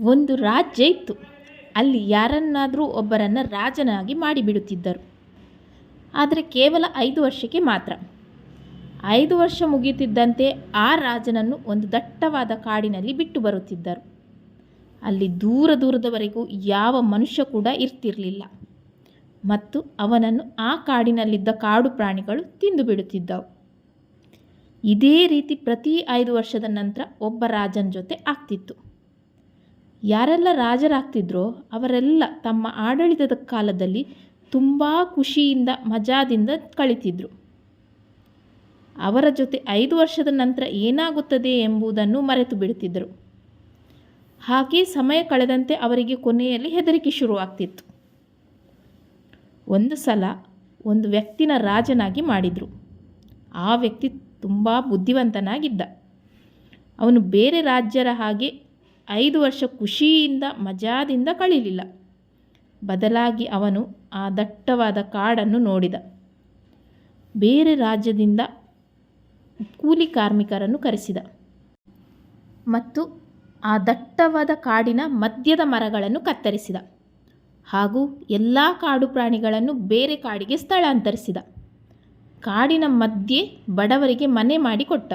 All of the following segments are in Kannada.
ಒಂದು ರಾಜ್ಯ ಇತ್ತು. ಅಲ್ಲಿ ಯಾರನ್ನಾದರೂ ಒಬ್ಬರನ್ನು ರಾಜನಾಗಿ ಮಾಡಿಬಿಡುತ್ತಿದ್ದರು. ಆದರೆ ಕೇವಲ ಐದು ವರ್ಷಕ್ಕೆ ಮಾತ್ರ. ಐದು ವರ್ಷ ಮುಗಿಯುತ್ತಿದ್ದಂತೆ ಆ ರಾಜನನ್ನು ಒಂದು ದಟ್ಟವಾದ ಕಾಡಿನಲ್ಲಿ ಬಿಟ್ಟು ಬರುತ್ತಿದ್ದರು. ಅಲ್ಲಿ ದೂರ ದೂರದವರೆಗೂ ಯಾವ ಮನುಷ್ಯ ಕೂಡ ಇರ್ತಿರಲಿಲ್ಲ. ಮತ್ತು ಅವನನ್ನು ಆ ಕಾಡಿನಲ್ಲಿದ್ದ ಕಾಡು ಪ್ರಾಣಿಗಳು ತಿಂದು ಬಿಡುತ್ತಿದ್ದವು. ಇದೇ ರೀತಿ ಪ್ರತಿ ಐದು ವರ್ಷದ ನಂತರ ಒಬ್ಬ ರಾಜನ ಜೊತೆ ಆಗ್ತಿತ್ತು. ಯಾರೆಲ್ಲ ರಾಜರಾಗ್ತಿದ್ರೋ ಅವರೆಲ್ಲ ತಮ್ಮ ಆಡಳಿತದ ಕಾಲದಲ್ಲಿ ತುಂಬ ಖುಷಿಯಿಂದ, ಮಜಾದಿಂದ ಕಳೀತಿದ್ರು. ಅವರ ಜೊತೆ ಐದು ವರ್ಷದ ನಂತರ ಏನಾಗುತ್ತದೆ ಎಂಬುದನ್ನು ಮರೆತು ಬಿಡುತ್ತಿದ್ದರು. ಹಾಗೆ ಸಮಯ ಕಳೆದಂತೆ ಅವರಿಗೆ ಕೊನೆಯಲ್ಲಿ ಹೆದರಿಕೆ ಶುರುವಾಗ್ತಿತ್ತು. ಒಂದು ಸಲ ಒಂದು ವ್ಯಕ್ತಿನ ರಾಜನಾಗಿ ಮಾಡಿದರು. ಆ ವ್ಯಕ್ತಿ ತುಂಬ ಬುದ್ಧಿವಂತನಾಗಿದ್ದ. ಅವನು ಬೇರೆ ರಾಜ್ಯರ ಹಾಗೆ ಐದು ವರ್ಷ ಖುಷಿಯಿಂದ, ಮಜಾದಿಂದ ಕಳೀಲಿಲ್ಲ. ಬದಲಾಗಿ ಅವನು ಆ ದಟ್ಟವಾದ ಕಾಡನ್ನು ನೋಡಿದ. ಬೇರೆ ರಾಜ್ಯದಿಂದ ಕೂಲಿ ಕಾರ್ಮಿಕರನ್ನು ಕರೆಸಿದ. ಮತ್ತು ಆ ದಟ್ಟವಾದ ಕಾಡಿನ ಮಧ್ಯದ ಮರಗಳನ್ನು ಕತ್ತರಿಸಿದ. ಹಾಗೂ ಎಲ್ಲ ಕಾಡು ಪ್ರಾಣಿಗಳನ್ನು ಬೇರೆ ಕಾಡಿಗೆ ಸ್ಥಳಾಂತರಿಸಿದ. ಕಾಡಿನ ಮಧ್ಯೆ ಬಡವರಿಗೆ ಮನೆ ಮಾಡಿಕೊಟ್ಟ.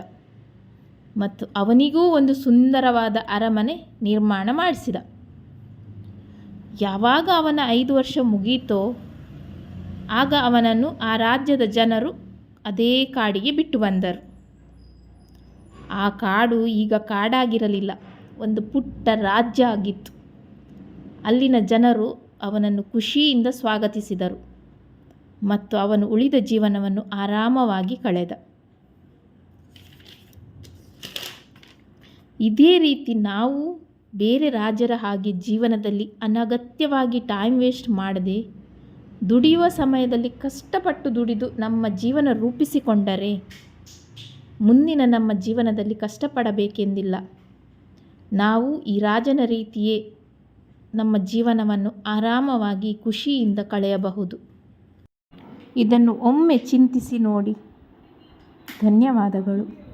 ಮತ್ತು ಅವನಿಗೂ ಒಂದು ಸುಂದರವಾದ ಅರಮನೆ ನಿರ್ಮಾಣ ಮಾಡಿಸಿದ. ಯಾವಾಗ ಅವನ ಐದು ವರ್ಷ ಮುಗೀತೋ, ಆಗ ಅವನನ್ನು ಆ ರಾಜ್ಯದ ಜನರು ಅದೇ ಕಾಡಿಗೆ ಬಿಟ್ಟು ಬಂದರು. ಆ ಕಾಡು ಈಗ ಕಾಡಾಗಿರಲಿಲ್ಲ, ಒಂದು ಪುಟ್ಟ ರಾಜ್ಯ ಆಗಿತ್ತು. ಅಲ್ಲಿನ ಜನರು ಅವನನ್ನು ಖುಷಿಯಿಂದ ಸ್ವಾಗತಿಸಿದರು ಮತ್ತು ಅವನು ಉಳಿದ ಜೀವನವನ್ನು ಆರಾಮವಾಗಿ ಕಳೆದ. ಇದೇ ರೀತಿ ನಾವು ಬೇರೆ ರಾಜರ ಹಾಗೆ ಜೀವನದಲ್ಲಿ ಅನಗತ್ಯವಾಗಿ ಟೈಮ್ ವೇಸ್ಟ್ ಮಾಡದೆ ದುಡಿಯುವ ಸಮಯದಲ್ಲಿ ಕಷ್ಟಪಟ್ಟು ದುಡಿದು ನಮ್ಮ ಜೀವನ ರೂಪಿಸಿಕೊಂಡರೆ ಮುಂದಿನ ನಮ್ಮ ಜೀವನದಲ್ಲಿ ಕಷ್ಟಪಡಬೇಕೆಂದಿಲ್ಲ. ನಾವು ಈ ರಾಜನ ರೀತಿಯೇ ನಮ್ಮ ಜೀವನವನ್ನು ಆರಾಮವಾಗಿ ಖುಷಿಯಿಂದ ಕಳೆಯಬಹುದು. ಇದನ್ನು ಒಮ್ಮೆ ಚಿಂತಿಸಿ ನೋಡಿ. ಧನ್ಯವಾದಗಳು.